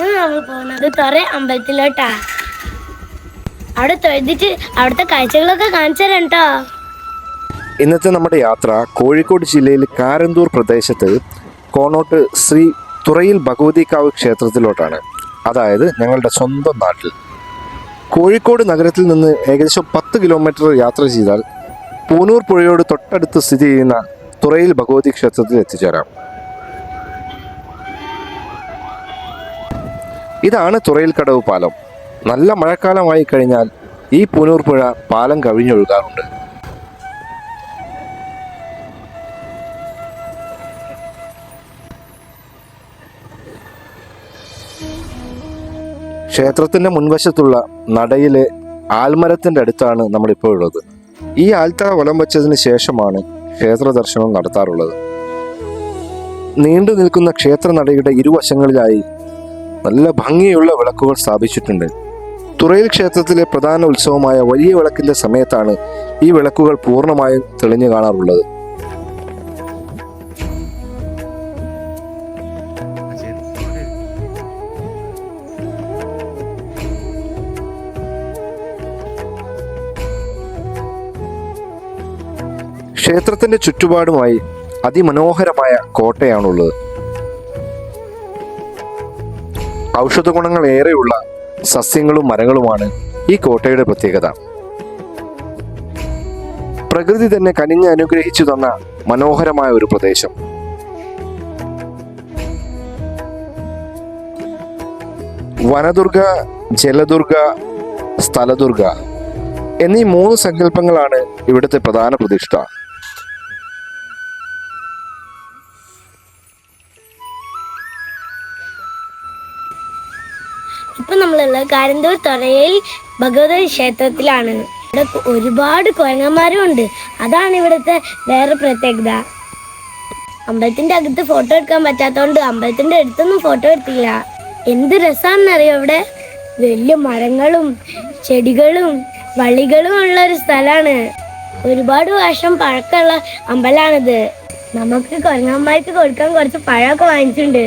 ഇന്ന് നമ്മൾ പോകുന്നത് തൊറേ അമ്പലത്തിലോട്ടാ. അവിടെ തൊഴുതിട്ട് അവിടുത്തെ കാഴ്ചകളൊക്കെ കാണിച്ചു തരാം കേട്ടോ ഇന്നത്തെ നമ്മുടെ യാത്ര കോഴിക്കോട് ജില്ലയിൽ കാരന്തൂർ പ്രദേശത്ത് കോണോട്ട് ശ്രീ തുറയിൽ ഭഗവതിക്കാവ് ക്ഷേത്രത്തിലോട്ടാണ്. അതായത് ഞങ്ങളുടെ സ്വന്തം നാട്ടിൽ. കോഴിക്കോട് നഗരത്തിൽ നിന്ന് ഏകദേശം പത്ത് കിലോമീറ്റർ യാത്ര ചെയ്താൽ പൂനൂർ പുഴയോട് തൊട്ടടുത്ത് സ്ഥിതി ചെയ്യുന്ന തുറയിൽ ഭഗവതി ക്ഷേത്രത്തിൽ എത്തിച്ചേരാം. ഇതാണ് തുറയിൽ കടവ് പാലം. നല്ല മഴക്കാലമായി കഴിഞ്ഞാൽ ഈ പുനൂർ പുഴ പാലം കവിഞ്ഞൊഴുകാറുണ്ട്. ക്ഷേത്രത്തിന്റെ മുൻവശത്തുള്ള നടയിലെ ആൽമരത്തിന്റെ അടുത്താണ് നമ്മളിപ്പോൾ ഉള്ളത്. ഈ ആൽത്തറ വലം വച്ചതിന് ശേഷമാണ് ക്ഷേത്ര ദർശനം നടത്താറുള്ളത്. നീണ്ടു നിൽക്കുന്ന ക്ഷേത്ര നടയുടെ ഇരുവശങ്ങളിലായി നല്ല ഭംഗിയുള്ള വിളക്കുകൾ സ്ഥാപിച്ചിട്ടുണ്ട്. തുറയിൽ ക്ഷേത്രത്തിലെ പ്രധാന ഉത്സവമായ വലിയ വിളക്കിന്റെ സമയത്താണ് ഈ വിളക്കുകൾ പൂർണമായും തെളിഞ്ഞു കാണാറുള്ളത്. ക്ഷേത്രത്തിന്റെ ചുറ്റുപാടുമായി അതിമനോഹരമായ കോട്ടയാണുള്ളത്. ഔഷധ ഗുണങ്ങൾ ഏറെയുള്ള സസ്യങ്ങളും മരങ്ങളുമാണ് ഈ കോട്ടയുടെ പ്രത്യേകത. പ്രകൃതി തന്നെ കനിഞ്ഞ് അനുഗ്രഹിച്ചു തന്ന മനോഹരമായ ഒരു പ്രദേശം. വനദുർഗ ജലദുർഗ സ്ഥലദുർഗ എന്നീ മൂന്ന് സങ്കല്പങ്ങളാണ് ഇവിടുത്തെ പ്രധാന പ്രതിഷ്ഠ. ഇപ്പൊ നമ്മളുള്ള കാരന്തൂർ തുറയിൽ ഭഗവതി ക്ഷേത്രത്തിലാണ്. ഇവിടെ ഒരുപാട് കുരങ്ങന്മാരും ഉണ്ട്. അതാണ് ഇവിടുത്തെ വേറെ പ്രത്യേകത. അമ്പലത്തിന്റെ അകത്ത് ഫോട്ടോ എടുക്കാൻ പറ്റാത്തതുകൊണ്ട് അമ്പലത്തിന്റെ അടുത്തൊന്നും ഫോട്ടോ എടുത്തില്ല. എന്ത് രസാന്നറിയോ ഇവിടെ വലിയ മരങ്ങളും ചെടികളും വള്ളികളും ഉള്ള ഒരു സ്ഥലമാണ്. ഒരുപാട് വർഷം പഴക്കമുള്ള അമ്പലാണിത് നമുക്ക് കുരങ്ങന്മാർക്ക് കൊടുക്കാൻ കുറച്ച് പഴമൊക്കെ വാങ്ങിച്ചിട്ടുണ്ട്.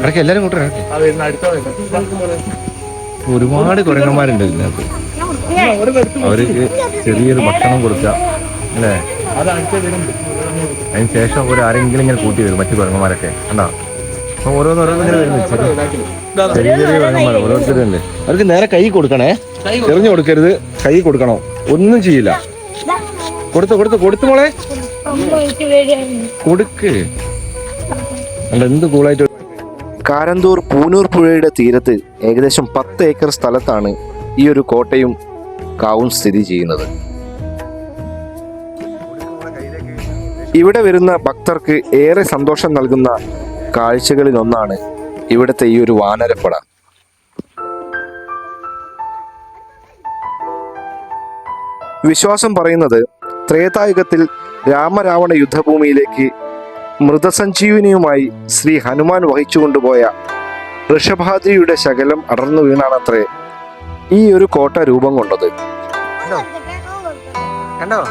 ഇടയ്ക്ക് എല്ലാരും കൂട്ടേ ഒരുപാട് കുരങ്ങന്മാരുണ്ട് ഇതിനകത്ത്. അവർക്ക് ചെറിയൊരു ഭക്ഷണം കൊടുക്കുക അല്ലേ? അതിന് ശേഷം ഒരു ആരെങ്കിലും ഇങ്ങനെ കൂട്ടി വരും മറ്റു കുരങ്ങന്മാരൊക്കെ. കണ്ടാ? അപ്പൊ ഓരോന്ന് ഇങ്ങനെ വരുന്നു. ചെറിയ ചെറിയ ചെറിയ കുരങ്ങന്മാർ ഓരോരുത്തരുണ്ട് അവർക്ക് നേരെ കൈ കൊടുക്കണേ. എറിഞ്ഞു കൊടുക്കരുത്. കൈ കൊടുക്കണോ? ഒന്നും ചെയ്യില്ല. കൊടുത്തു കൊടുത്തു. കൊടുത്തു മോളെ. കൊടുക്ക്. കൂളായിട്ട് കാരന്തൂർ പൂനൂർ പുഴയുടെ തീരത്ത് ഏകദേശം പത്ത് ഏക്കർ സ്ഥലത്താണ് ഈ ഒരു കോട്ടയും കാവും സ്ഥിതി ചെയ്യുന്നത്. ഇവിടെ വരുന്ന ഭക്തർക്ക് ഏറെ സന്തോഷം നൽകുന്ന കാഴ്ചകളിൽ ഒന്നാണ് ഇവിടുത്തെ ഈ ഒരു വാനരപ്പട വിശ്വാസം പറയുന്നത് ത്രേതായുഗത്തിൽ രാമരാവണ യുദ്ധഭൂമിയിലേക്ക് മൃതസഞ്ജീവനിയുമായി ശ്രീ ഹനുമാൻ വഹിച്ചുകൊണ്ടുപോയ ഋഷഭാദ്രിയുടെ ശകലം അടർന്നു വീണാണത്രേ. ഈ ഒരു കോട്ട രൂപം കൊണ്ടത്. കണ്ടോ? കണ്ടോ?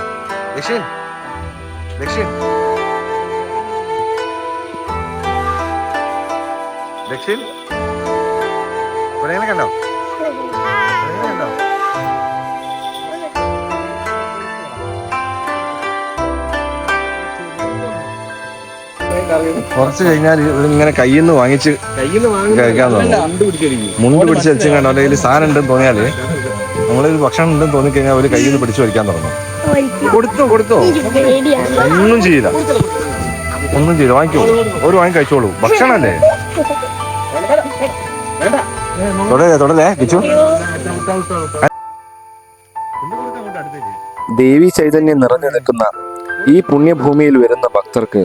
കുറച്ച് കഴിഞ്ഞാൽ ഇങ്ങനെ കയ്യിൽ നിന്ന് വാങ്ങിച്ച് കഴിക്കാൻ തോന്നും മുണ്ട് പിടിച്ച് വെച്ചു കണ്ടോ? അല്ലെങ്കിൽ സാധനം ഉണ്ടെന്ന് തോന്നിയാൽ നമ്മളൊരു ഭക്ഷണം ഉണ്ടെന്ന് തോന്നിക്കഴിഞ്ഞാൽ അവർ കയ്യിൽ നിന്ന് പിടിച്ച് വലിക്കാൻ തുടങ്ങും. കൊടുത്തോ കൊടുത്തോ? ഒന്നും ചെയ്യില്ല. ഒന്നും ചെയ്യില്ല. വാങ്ങിക്കോളൂ ഒരു വാങ്ങി കഴിച്ചോളൂ. ഭക്ഷണല്ലേ? തുടരേ തുടരേ കിച്ചു ദേവി ചൈതന്യം നിറഞ്ഞു നിൽക്കുന്ന ഈ പുണ്യഭൂമിയിൽ വരുന്ന ഭക്തർക്ക്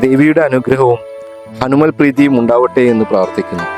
ദേവിയുടെ അനുഗ്രഹവും ഹനുമൽ പ്രീതിയും ഉണ്ടാവട്ടെ എന്ന് പ്രാർത്ഥിക്കുന്നു.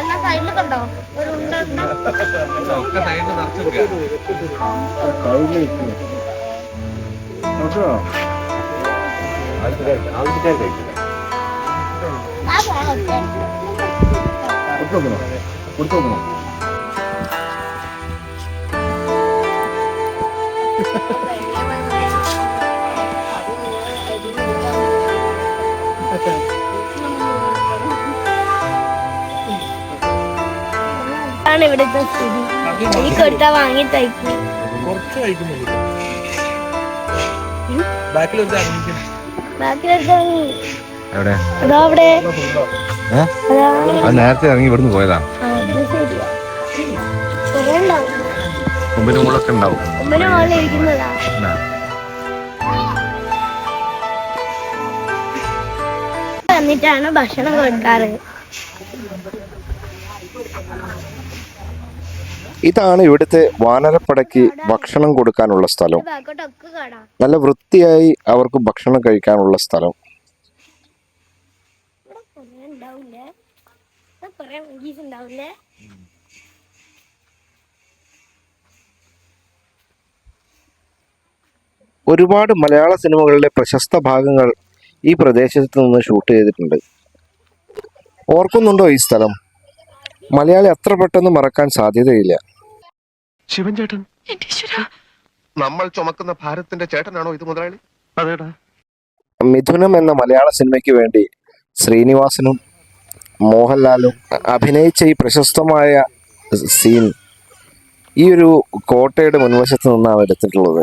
എന്നാ സൈഡിലൊക്കെ ഉണ്ടോ ഒരു ഉണ്ട ഉണ്ട. ആ ആണ് ഇവിടുത്തെ സ്ഥിതി. ഈ കൊടുത്താ വാങ്ങി തയ്ക്കും. നേരത്തെ ഇറങ്ങി ഇവിടുന്ന് പോയതാ. മുമ്പിന് മുകളൊക്കെ ഉണ്ടാവും. ഒമ്പതിന് മുകളിൽ ഇരിക്കുന്നതാ വന്നിട്ടാണ് ഭക്ഷണം കൊടുക്കാറ്. ഇതാണ് ഇവിടുത്തെ വാനരപ്പടയ്ക്ക് ഭക്ഷണം കൊടുക്കാനുള്ള സ്ഥലം. നല്ല വൃത്തിയായി അവർക്ക് ഭക്ഷണം കഴിക്കാനുള്ള സ്ഥലം. ഒരുപാട് മലയാള സിനിമകളിലെ പ്രശസ്ത ഭാഗങ്ങൾ ഈ പ്രദേശത്ത് നിന്ന് ഷൂട്ട് ചെയ്തിട്ടുണ്ട്. ഓർക്കുന്നുണ്ടോ ഈ സ്ഥലം? മലയാളി അത്ര പെട്ടെന്ന് മറക്കാൻ സാധ്യതയില്ല. ശിവൻ ചേട്ടൻ നമ്മൾ ചുമക്കുന്ന ഭാരത്തിന്റെ ചേട്ടനാണോ ഇത് മുതലാളി? അതേടാ. മിഥുനം എന്ന മലയാള സിനിമയ്ക്ക് വേണ്ടി ശ്രീനിവാസനും മോഹൻലാലും അഭിനയിച്ച ഈ പ്രശസ്തമായ സീൻ ഈ ഒരു കോട്ടയുടെ മുൻവശത്ത് നിന്നാണ് എടുത്തിട്ടുള്ളത്.